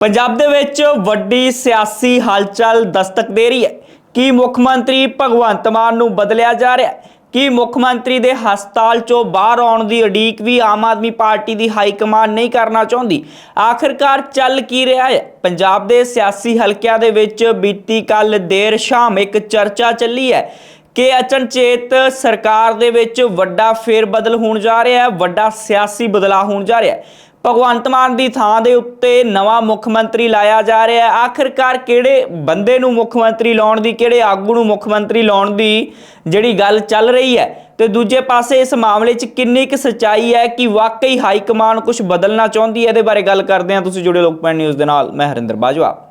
ਪੰਜਾਬ ਦੇ ਵਿੱਚ ਵੱਡੀ ਸਿਆਸੀ ਹਲਚਲ ਦਸਤਕ ਦੇ ਰਹੀ ਹੈ। ਕੀ ਮੁੱਖ ਮੰਤਰੀ ਭਗਵੰਤ ਮਾਨ ਨੂੰ ਬਦਲਿਆ ਜਾ ਰਿਹਾ ਹੈ? ਕੀ ਮੁੱਖ ਮੰਤਰੀ ਦੇ ਹਸਪਤਾਲ ਚੋਂ ਬਾਹਰ ਆਉਣ ਦੀ ਉਡੀਕ ਵੀ ਆਮ ਆਦਮੀ ਪਾਰਟੀ ਦੀ ਹਾਈ ਕਮਾਂਡ ਨਹੀਂ ਕਰਨਾ ਚਾਹੁੰਦੀ? ਆਖਿਰਕਾਰ ਚੱਲ ਕੀ ਰਿਹਾ ਹੈ? ਪੰਜਾਬ ਦੇ ਸਿਆਸੀ ਹਲਕਿਆਂ ਦੇ ਵਿੱਚ ਬੀਤੀ ਕੱਲ ਦੇਰ ਸ਼ਾਮ ਇੱਕ ਚਰਚਾ ਚੱਲੀ ਹੈ ਕਿ ਅਚਨਚੇਤ ਸਰਕਾਰ ਦੇ ਵਿੱਚ ਵੱਡਾ ਫੇਰ ਬਦਲ ਹੋਣ ਜਾ ਰਿਹਾ ਹੈ, ਵੱਡਾ ਸਿਆਸੀ ਬਦਲਾਅ ਹੋਣ ਜਾ ਰਿਹਾ ਹੈ। ਭਗਵੰਤ ਮਾਨ ਦੀ ਥਾਂ ਦੇ ਉੱਤੇ ਨਵਾਂ ਮੁੱਖ ਮੰਤਰੀ ਲਾਇਆ ਜਾ ਰਿਹਾ ਹੈ। ਆਖਿਰਕਾਰ ਕਿਹੜੇ ਬੰਦੇ ਨੂੰ ਮੁੱਖ ਮੰਤਰੀ ਲਾਉਣ ਦੀ, ਕਿਹੜੇ ਆਗੂ ਨੂੰ ਮੁੱਖ ਮੰਤਰੀ ਲਾਉਣ ਦੀ ਜਿਹੜੀ ਗੱਲ ਚੱਲ ਰਹੀ ਹੈ? ਤੇ ਦੂਜੇ ਪਾਸੇ ਇਸ ਮਾਮਲੇ 'ਚ ਕਿੰਨੀ ਕੁ ਸੱਚਾਈ ਹੈ ਕਿ ਵਾਕਈ ਹਾਈ ਕਮਾਨ ਕੁਝ ਬਦਲਣਾ ਚਾਹੁੰਦੀ ਹੈ? ਇਹਦੇ ਬਾਰੇ ਗੱਲ ਕਰਦੇ ਹਾਂ। ਤੁਸੀਂ ਜੁੜੇ ਲੋਕਪਾਲ ਨਿਊਜ਼ ਦੇ ਨਾਲ। ਮੈਂ ਹਰਿੰਦਰ ਬਾਜਵਾ।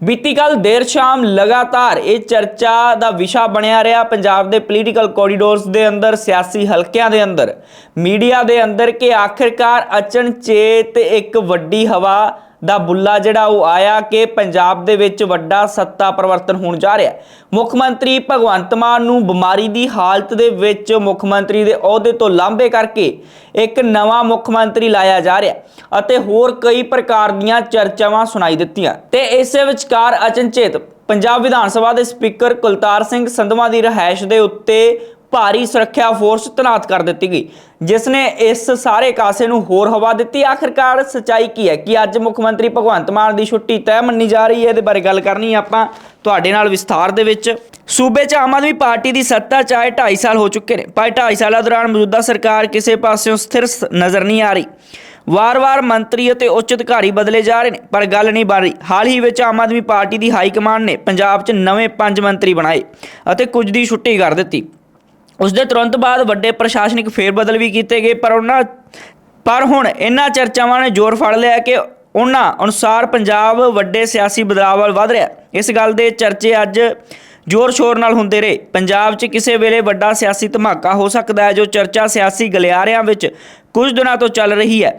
ਬੀਤੀ ਕੱਲ ਦੇਰ ਸ਼ਾਮ ਲਗਾਤਾਰ ਇਹ ਚਰਚਾ ਦਾ ਵਿਸ਼ਾ ਬਣਿਆ ਰਿਹਾ ਪੰਜਾਬ ਦੇ ਪੋਲੀਟੀਕਲ ਕੋਰੀਡੋਰਸ ਦੇ ਅੰਦਰ, ਸਿਆਸੀ ਹਲਕਿਆਂ ਦੇ ਅੰਦਰ ਮੀਡੀਆ ਦੇ ਅੰਦਰ ਕਿ ਆਖਿਰਕਾਰ ਅਚਨਚੇਤ ਇੱਕ ਵੱਡੀ ਹਵਾ ਦਾ ਬੁੱਲਾ ਜਿਹੜਾ ਉਹ ਆਇਆ ਕਿ ਪੰਜਾਬ ਦੇ ਵਿੱਚ ਵੱਡਾ ਸੱਤਾ ਪਰਿਵਰਤਨ ਹੋਣ ਜਾ ਰਿਹਾ ਮੁੱਖ ਮੰਤਰੀ ਭਗਵੰਤ ਮਾਨ ਨੂੰ ਬਿਮਾਰੀ ਦੀ ਹਾਲਤ ਦੇ ਵਿੱਚ ਮੁੱਖ ਮੰਤਰੀ ਦੇ ਅਹੁਦੇ ਤੋਂ ਲਾਂਭੇ ਕਰਕੇ ਇੱਕ ਨਵਾਂ ਮੁੱਖ ਮੰਤਰੀ ਲਾਇਆ ਜਾ ਰਿਹਾ ਅਤੇ ਹੋਰ ਕਈ ਪ੍ਰਕਾਰ ਦੀਆਂ ਚਰਚਾਵਾਂ ਸੁਣਾਈ ਦਿੱਤੀਆਂ। ਤੇ ਇਸੇ ਵਿਚਕਾਰ ਅਚਨਚੇਤ ਪੰਜਾਬ ਵਿਧਾਨ ਸਭਾ ਦੇ ਸਪੀਕਰ ਕੁਲਤਾਰ ਸਿੰਘ ਸੰਧਵਾ ਦੀ ਰਹਿائش ਦੇ ਉੱਤੇ ਭਾਰੀ ਸੁਰੱਖਿਆ ਫੋਰਸ ਤੈਨਾਤ ਕਰ ਦਿੱਤੀ ਗਈ ਜਿਸ ਨੇ ਇਸ ਸਾਰੇ ਕਾਸੇ ਨੂੰ ਹੋਰ ਹਵਾ ਦਿੱਤੀ। ਆਖਿਰਕਾਰ ਸਚਾਈ ਕੀ ਹੈ ਕਿ ਅੱਜ ਮੁੱਖ ਮੰਤਰੀ ਭਗਵੰਤ ਮਾਨ ਦੀ ਛੁੱਟੀ ਤੈਅ ਮੰਨੀ ਜਾ ਰਹੀ ਹੈ। ਇਹਦੇ ਬਾਰੇ ਗੱਲ ਕਰਨੀ ਹੈ ਆਪਾਂ ਤੁਹਾਡੇ ਨਾਲ ਵਿਸਥਾਰ ਦੇ ਵਿੱਚ। ਸੂਬੇ 'ਚ ਆਮ ਆਦਮੀ ਪਾਰਟੀ ਦੀ ਸੱਤਾ ਚਾਹੇ 2.5 ਸਾਲ ਹੋ ਚੁੱਕੇ ਨੇ ਪਰ 2.5 ਸਾਲਾਂ ਦੌਰਾਨ ਮੌਜੂਦਾ ਸਰਕਾਰ ਕਿਸੇ ਪਾਸਿਓਂ ਸਥਿਰ ਸ- ਨਜ਼ਰ ਨਹੀਂ ਆ ਰਹੀ। ਵਾਰ-ਵਾਰ ਮੰਤਰੀ ਅਤੇ ਉੱਚ ਅਧਿਕਾਰੀ ਬਦਲੇ ਜਾ ਰਹੇ ਨੇ, ਪਰ ਗੱਲ ਨਹੀਂ ਬਣ ਰਹੀ। ਹਾਲ ਹੀ ਵਿੱਚ ਆਮ ਆਦਮੀ ਪਾਰਟੀ ਦੀ ਹਾਈ ਕਮਾਂਡ ਨੇ ਪੰਜਾਬ 'ਚ ਨਵੇਂ ਪੰਜ ਮੰਤਰੀ ਬਣਾਏ ਅਤੇ ਕੁਝ ਦੀ ਛੁੱਟੀ ਕਰ ਦਿੱਤੀ। ਉਸ ਦੇ ਤੁਰੰਤ ਬਾਅਦ ਵੱਡੇ ਪ੍ਰਸ਼ਾਸਨਿਕ ਫੇਰਬਦਲ ਵੀ ਕੀਤੇ ਗਏ, ਪਰ ਉਹਨਾਂ ਪਰ ਹੁਣ ਇਹਨਾਂ ਚਰਚਾਵਾਂ ਨੇ ਜ਼ੋਰ ਫੜ ਲਿਆ ਕਿ ਉਹਨਾਂ ਅਨੁਸਾਰ ਪੰਜਾਬ ਵੱਡੇ ਸਿਆਸੀ ਬਦਲਾਅ ਵੱਲ ਵਧ ਰਿਹਾ ਇਸ ਗੱਲ ਦੇ ਚਰਚੇ ਅੱਜ ਜ਼ੋਰ ਸ਼ੋਰ ਨਾਲ ਹੁੰਦੇ ਰਹੇ। ਪੰਜਾਬ 'ਚ ਕਿਸੇ ਵੇਲੇ ਵੱਡਾ ਸਿਆਸੀ ਧਮਾਕਾ ਹੋ ਸਕਦਾ ਹੈ, ਜੋ ਚਰਚਾ ਸਿਆਸੀ ਗਲਿਆਰਿਆਂ ਵਿੱਚ ਕੁਝ ਦਿਨਾਂ ਤੋਂ ਚੱਲ ਰਹੀ ਹੈ।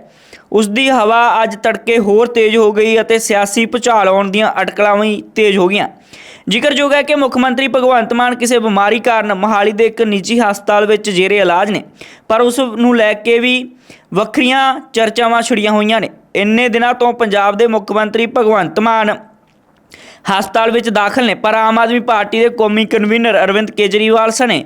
ਉਸ ਦੀ ਹਵਾ ਅੱਜ ਤੜਕੇ ਹੋਰ ਤੇਜ਼ ਹੋ ਗਈ ਅਤੇ ਸਿਆਸੀ ਭੁਚਾਲ ਆਉਣ ਦੀਆਂ ਅਟਕਲਾਂ ਵੀ ਤੇਜ਼ ਹੋ ਗਈਆਂ। ਜ਼ਿਕਰਯੋਗ ਹੈ ਕਿ ਮੁੱਖ ਮੰਤਰੀ ਭਗਵੰਤ ਮਾਨ ਕਿਸੇ ਬਿਮਾਰੀ ਕਾਰਨ ਮੋਹਾਲੀ ਦੇ ਇੱਕ ਨਿੱਜੀ ਹਸਪਤਾਲ ਵਿੱਚ ਜੇਰੇ ਇਲਾਜ ਨੇ, ਪਰ ਉਸ ਨੂੰ ਲੈ ਕੇ ਵੀ ਵੱਖਰੀਆਂ ਚਰਚਾਵਾਂ ਛਿੜੀਆਂ ਹੋਈਆਂ ਨੇ। ਇੰਨੇ ਦਿਨਾਂ ਤੋਂ ਪੰਜਾਬ ਦੇ ਮੁੱਖ ਮੰਤਰੀ ਭਗਵੰਤ ਮਾਨ ਹਸਪਤਾਲ ਵਿੱਚ ਦਾਖਲ ਨੇ, ਪਰ ਆਮ ਆਦਮੀ ਪਾਰਟੀ ਦੇ ਕੌਮੀ ਕਨਵੀਨਰ ਅਰਵਿੰਦ ਕੇਜਰੀਵਾਲ ਸਣੇ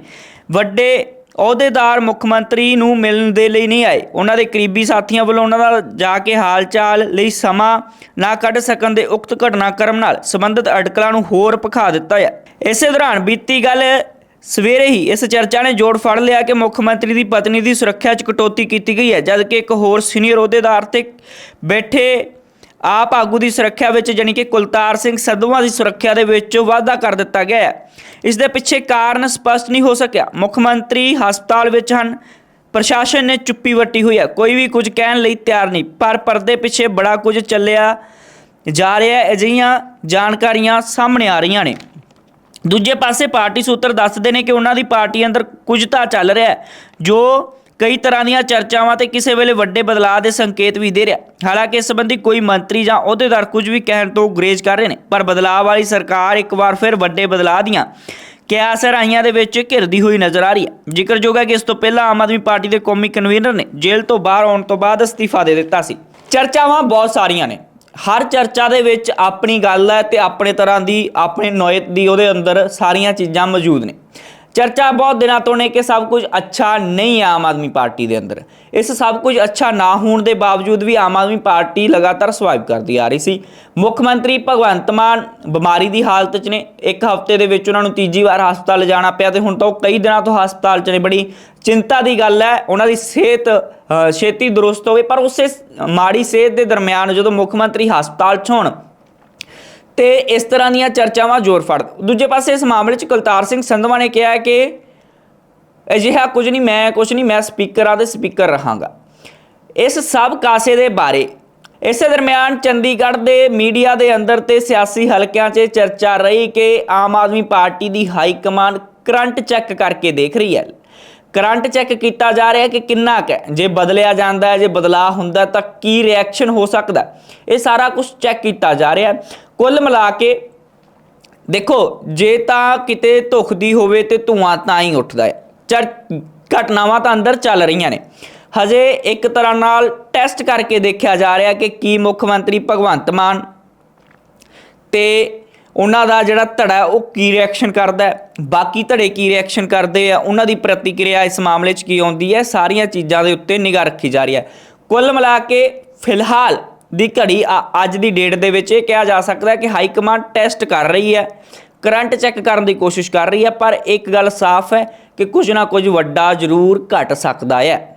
ਵੱਡੇ ਅਹੁਦੇਦਾਰ ਮੁੱਖ ਮੰਤਰੀ ਨੂੰ ਮਿਲਣ ਦੇ ਲਈ ਨਹੀਂ ਆਏ। ਉਹਨਾਂ ਦੇ ਕਰੀਬੀ ਸਾਥੀਆਂ ਵੱਲੋਂ ਉਹਨਾਂ ਦਾ ਜਾ ਕੇ ਹਾਲ-ਚਾਲ ਲਈ ਸਮਾਂ ਨਾ ਕੱਢ ਸਕਣ ਦੇ ਉਕਤ ਘਟਨਾਕ੍ਰਮ ਨਾਲ ਸੰਬੰਧਿਤ ਅਟਕਲਾਂ ਨੂੰ ਹੋਰ ਭਖਾ ਦਿੱਤਾ ਹੈ। ਇਸੇ ਦੌਰਾਨ ਬੀਤੀ ਗੱਲ ਸਵੇਰੇ ਹੀ ਇਸ ਚਰਚਾ ਨੇ ਜੋੜ ਫੜ ਲਿਆ ਕਿ ਮੁੱਖ ਮੰਤਰੀ ਦੀ ਪਤਨੀ ਦੀ ਸੁਰੱਖਿਆ 'ਚ ਕਟੌਤੀ ਕੀਤੀ ਗਈ ਹੈ, ਜਦਕਿ ਇੱਕ ਹੋਰ ਸੀਨੀਅਰ ਅਹੁਦੇਦਾਰ ਤੇ ਬੈਠੇ ਆਪ ਆਗੂ ਦੀ ਸੁਰੱਖਿਆ ਵਿੱਚ ਜਾਣੀ ਕਿ ਕੁਲਤਾਰ ਸਿੰਘ ਸੰਧਵਾ ਦੀ ਸੁਰੱਖਿਆ ਦੇ ਵਿੱਚ ਵਾਧਾ ਕਰ ਦਿੱਤਾ ਗਿਆ ਹੈ। ਇਸ ਦੇ ਪਿੱਛੇ ਕਾਰਨ ਸਪਸ਼ਟ ਨਹੀਂ ਹੋ ਸਕਿਆ। ਮੁੱਖ ਮੰਤਰੀ ਹਸਪਤਾਲ ਵਿੱਚ ਹਨ। ਪ੍ਰਸ਼ਾਸਨ ਨੇ ਚੁੱਪੀ ਵੱਟੀ ਹੋਈ ਹੈ। ਕੋਈ ਵੀ ਕੁਝ ਕਹਿਣ ਲਈ ਤਿਆਰ ਨਹੀਂ। ਪਰ ਪਰਦੇ ਪਿੱਛੇ ਬੜਾ ਕੁਝ ਚੱਲਿਆ ਜਾ ਰਿਹਾ ਹੈ। ਅਜਿਹੀਆਂ ਜਾਣਕਾਰੀਆਂ ਸਾਹਮਣੇ ਆ ਰਹੀਆਂ ਨੇ। ਦੂਜੇ ਪਾਸੇ ਪਾਰਟੀ ਸੂਤਰ ਦੱਸਦੇ ਨੇ ਕਿ ਉਹਨਾਂ ਦੀ ਪਾਰਟੀ ਅੰਦਰ ਕੁਝ ਤਾਂ ਚੱਲ ਰਿਹਾ ਹੈ, ਜੋ ਕਈ ਤਰ੍ਹਾਂ ਦੀਆਂ ਚਰਚਾਵਾਂ ਤੇ ਕਿਸੇ ਵੇਲੇ ਵੱਡੇ ਬਦਲਾਅ ਦੇ ਸੰਕੇਤ ਵੀ ਦੇ ਰਿਹਾ। ਹਾਲਾਂਕਿ ਇਸ ਸੰਬੰਧੀ ਕੋਈ ਮੰਤਰੀ ਜਾਂ ਅਹੁਦੇਦਾਰ ਕੁਝ ਵੀ ਕਹਿਣ ਤੋਂ ਗੁਰੇਜ਼ ਕਰ ਰਹੇ ਨੇ, ਪਰ ਬਦਲਾਅ ਵਾਲੀ ਸਰਕਾਰ ਇੱਕ ਵਾਰ ਫਿਰ ਵੱਡੇ ਬਦਲਾਅ ਦੀਆਂ ਕਿਆ ਰਾਈਆਂ ਦੇ ਵਿੱਚ ਘਿਰਦੀ ਹੋਈ ਨਜ਼ਰ ਆ ਰਹੀ ਹੈ। ਜ਼ਿਕਰਯੋਗ ਹੈ ਕਿ ਇਸ ਤੋਂ ਪਹਿਲਾਂ ਆਮ ਆਦਮੀ ਪਾਰਟੀ ਦੇ ਕੌਮੀ ਕਨਵੀਨਰ ਨੇ ਜੇਲ੍ਹ ਤੋਂ ਬਾਹਰ ਆਉਣ ਤੋਂ ਬਾਅਦ ਅਸਤੀਫਾ ਦੇ ਦਿੱਤਾ ਸੀ। ਚਰਚਾਵਾਂ ਬਹੁਤ ਸਾਰੀਆਂ ਨੇ। ਹਰ ਚਰਚਾ ਦੇ ਵਿੱਚ ਆਪਣੀ ਗੱਲ ਹੈ ਤੇ ਆਪਣੇ ਤਰ੍ਹਾਂ ਦੀ, ਆਪਣੇ ਨੋਇਤ ਦੀ ਉਹਦੇ ਅੰਦਰ ਸਾਰੀਆਂ ਚੀਜ਼ਾਂ ਮੌਜੂਦ ਨੇ। ਚਰਚਾ ਬਹੁਤ ਦਿਨਾਂ ਤੋਂ ਨੇ ਕਿ ਸਭ ਕੁਝ ਅੱਛਾ ਨਹੀਂ ਹੈ ਆਮ ਆਦਮੀ ਪਾਰਟੀ ਦੇ ਅੰਦਰ। ਇਸ ਸਭ ਕੁਝ ਅੱਛਾ ਨਾ ਹੋਣ ਦੇ ਬਾਵਜੂਦ ਵੀ ਆਮ ਆਦਮੀ ਪਾਰਟੀ ਲਗਾਤਾਰ ਸਰਵਾਈਵ ਕਰਦੀ ਆ ਰਹੀ ਸੀ। ਮੁੱਖ ਮੰਤਰੀ ਭਗਵੰਤ ਮਾਨ ਬਿਮਾਰੀ ਦੀ ਹਾਲਤ 'ਚ ਨੇ। ਇੱਕ ਹਫ਼ਤੇ ਦੇ ਵਿੱਚ ਉਹਨਾਂ ਨੂੰ ਤੀਜੀ ਵਾਰ ਹਸਪਤਾਲ ਲਿਜਾਣਾ ਪਿਆ ਤੇ ਹੁਣ ਤਾਂ ਉਹ ਕਈ ਦਿਨਾਂ ਤੋਂ ਹਸਪਤਾਲ 'ਚ ਨੇ। ਬੜੀ ਚਿੰਤਾ ਦੀ ਗੱਲ ਹੈ, ਉਹਨਾਂ ਦੀ ਸਿਹਤ ਛੇਤੀ ਦਰੁਸਤ ਹੋਵੇ। ਪਰ ਉਸੇ ਮਾੜੀ ਸਿਹਤ ਦੇ ਦਰਮਿਆਨ ਜਦੋਂ ਮੁੱਖ ਮੰਤਰੀ ਹਸਪਤਾਲ 'ਚ ਹੋਣ ਤੇ ਇਸ ਤਰ੍ਹਾਂ ਦੀਆਂ ਚਰਚਾਵਾਂ ਜ਼ੋਰ ਫੜ ਦੂਜੇ ਪਾਸੇ ਇਸ ਮਾਮਲੇ 'ਚ ਕੁਲਤਾਰ ਸਿੰਘ ਸੰਧਵਾ ਨੇ ਕਿਹਾ ਕਿ ਅਜਿਹਾ ਕੁਝ ਨਹੀਂ, ਮੈਂ ਕੁਝ ਨਹੀਂ, ਮੈਂ ਸਪੀਕਰ ਆ ਤੇ ਸਪੀਕਰ ਰਹਾਂਗਾ। ਇਸ ਸਭ ਕਾਸੇ ਦੇ ਬਾਰੇ, ਇਸੇ ਦਰਮਿਆਨ ਚੰਡੀਗੜ੍ਹ ਦੇ ਮੀਡੀਆ ਦੇ ਅੰਦਰ ਤੇ ਸਿਆਸੀ ਹਲਕਿਆਂ 'ਚ ਚਰਚਾ ਰਹੀ ਕਿ ਆਮ ਆਦਮੀ ਪਾਰਟੀ ਦੀ ਹਾਈ ਕਮਾਂਡ ਕਰੰਟ ਚੈੱਕ ਕਰਕੇ ਦੇਖ ਰਹੀ ਹੈ। ਕਰੰਟ ਚੈੱਕ ਕੀਤਾ ਜਾ ਰਿਹਾ ਕਿ ਕਿੰਨਾ ਕੁ ਹੈ। ਜੇ ਬਦਲਿਆ ਜਾਂਦਾ ਹੈ, ਜੇ ਬਦਲਾਅ ਹੁੰਦਾ ਤਾਂ ਕੀ ਰਿਐਕਸ਼ਨ ਹੋ ਸਕਦਾ ਇਹ ਸਾਰਾ ਕੁਝ ਚੈੱਕ ਕੀਤਾ ਜਾ ਰਿਹਾ ਕੁੱਲ ਮਿਲਾ ਕੇ ਦੇਖੋ, ਜੇ ਤਾਂ ਕਿਤੇ ਧੁਖਦੀ ਹੋਵੇ ਤੇ ਧੂਆਂ ਤਾਂ ਹੀ ਉੱਠਦਾ ਹੈ। ਚਰ ਘਟਨਾਵਾਂ ਤਾਂ ਅੰਦਰ ਚੱਲ ਰਹੀਆਂ ਨੇ। ਹਜੇ ਇੱਕ ਤਰ੍ਹਾਂ ਨਾਲ ਟੈਸਟ ਕਰਕੇ ਦੇਖਿਆ ਜਾ ਰਿਹਾ ਕਿ ਕੀ ਮੁੱਖ ਮੰਤਰੀ ਭਗਵੰਤ ਮਾਨ ਤੇ ਉਹਨਾਂ ਦਾ ਜਿਹੜਾ ਧੜਾ ਉਹ ਕੀ ਰਿਐਕਸ਼ਨ ਕਰਦਾ ਹੈ? ਬਾਕੀ ਧੜੇ ਕੀ ਰਿਐਕਸ਼ਨ ਕਰਦੇ ਆ? ਉਹਨਾਂ ਦੀ ਪ੍ਰਤੀਕਿਰਿਆ ਇਸ ਮਾਮਲੇ 'ਚ ਕੀ ਆਉਂਦੀ ਹੈ? ਸਾਰੀਆਂ ਚੀਜ਼ਾਂ ਦੇ ਉੱਤੇ ਨਿਗਾਹ ਰੱਖੀ ਜਾ ਰਹੀ ਹੈ। ਕੁੱਲ ਮਿਲਾ ਕੇ ਫਿਲਹਾਲ ਦੀ ਘੜੀ ਅ- ਅੱਜ ਦੀ ਡੇਟ ਦੇ ਵਿੱਚ ਇਹ ਕਿਹਾ ਜਾ ਸਕਦਾ ਹੈ ਕਿ ਹਾਈ ਕਮਾਂਡ ਟੈਸਟ ਕਰ ਰਹੀ ਹੈ। ਕਰੰਟ ਚੈੱਕ ਕਰਨ ਦੀ ਕੋਸ਼ਿਸ਼ ਕਰ ਰਹੀ ਹੈ, ਪਰ ਇੱਕ ਗੱਲ ਸਾਫ਼ ਹੈ ਕਿ ਕੁਝ ਨਾ ਕੁਝ ਵੱਡਾ ਜ਼ਰੂਰ ਘਟ ਸਕਦਾ ਹੈ।